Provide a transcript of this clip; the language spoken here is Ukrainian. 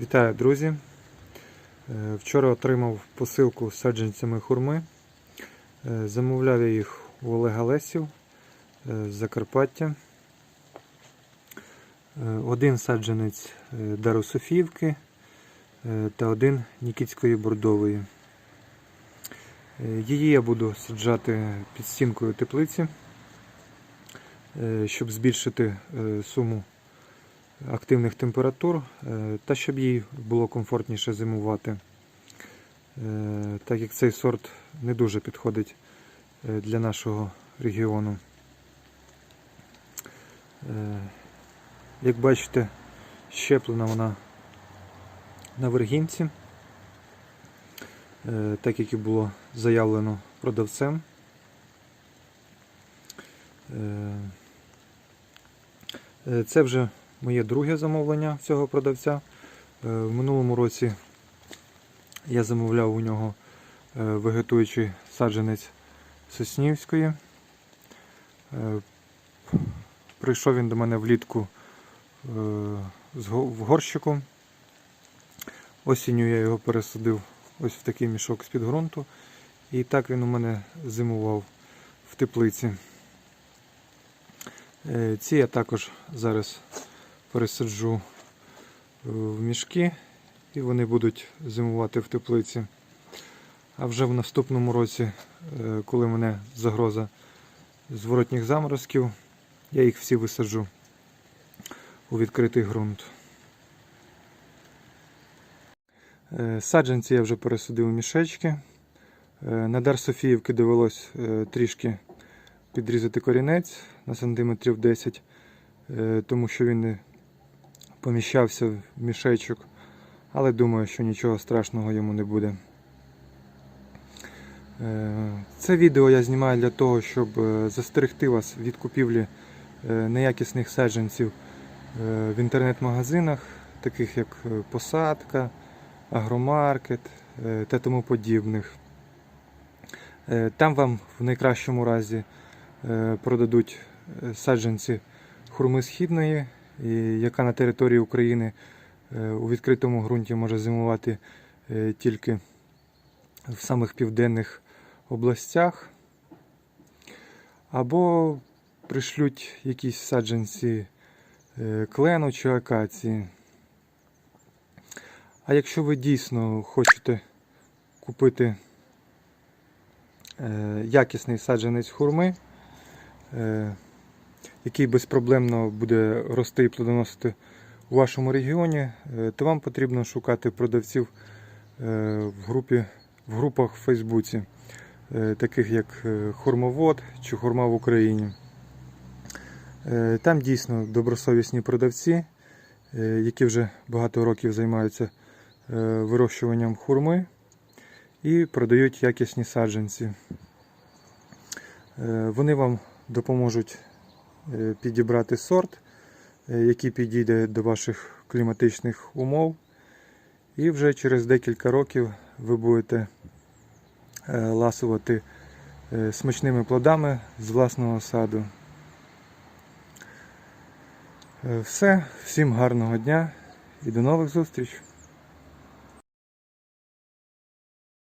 Вітаю, друзі! Е, Вчора отримав посилку з саджанцями хурми. Е, Замовляв я їх у Олега Лесів е, з Закарпаття. Один саджанець Дарософіївки е, та один Нікітської бордової. Її я буду саджати під стінкою теплиці, щоб збільшити суму активних температур е, та щоб їй було комфортніше зимувати, Е, так як цей сорт не дуже підходить е, для нашого регіону. Як бачите, щеплена вона на вергінці, так як і було заявлено продавцем. Це вже моє друге замовлення цього продавця. Е, В минулому році я замовляв у нього е, вегетуючий саджанець Соснівської. Е, Прийшов він до мене влітку в горщику. Осінню я його пересадив ось в такий мішок з-під ґрунту. І так він у мене зимував в теплиці. Ці я також зараз пересаджу е, в мішки і вони будуть зимувати в теплиці. А вже в наступному році, е, коли мене загроза зворотніх заморозків, я їх всі висаджу у відкритий ґрунт. Е, Саджанці я вже пересадив у мішечки. На дар Софіївки довелось трішки підрізати корінець на сантиметрів 10, е, тому що він поміщався в мішечок, але думаю, що нічого страшного йому не буде. Е, Це відео я знімаю для того, щоб е, застерегти вас від купівлі е, неякісних саджанців в інтернет-магазинах, таких як посадка, агромаркет та тому подібних. Там вам в найкращому разі продадуть саджанці хурми східної, яка на території України е, у відкритому ґрунті може зимувати е, тільки в самих південних областях. Або пришлють якісь саджанці е, клену чи акації. А якщо ви дійсно хочете купити якісний саджанець хурми, який безпроблемно буде рости і плодоносити у вашому регіоні, е, то вам потрібно шукати продавців е, в, групі, в групах в Фейсбуці, е, таких як Хурмовод чи Хурма в Україні. Там дійсно добросовісні продавці, які вже багато років займаються вирощуванням хурми і продають якісні саджанці. Вони вам допоможуть підібрати сорт, е, який підійде до ваших кліматичних умов. І вже через декілька років ви будете е, ласувати е, смачними плодами з власного саду. Е, Все, всім гарного дня і до нових зустрічей!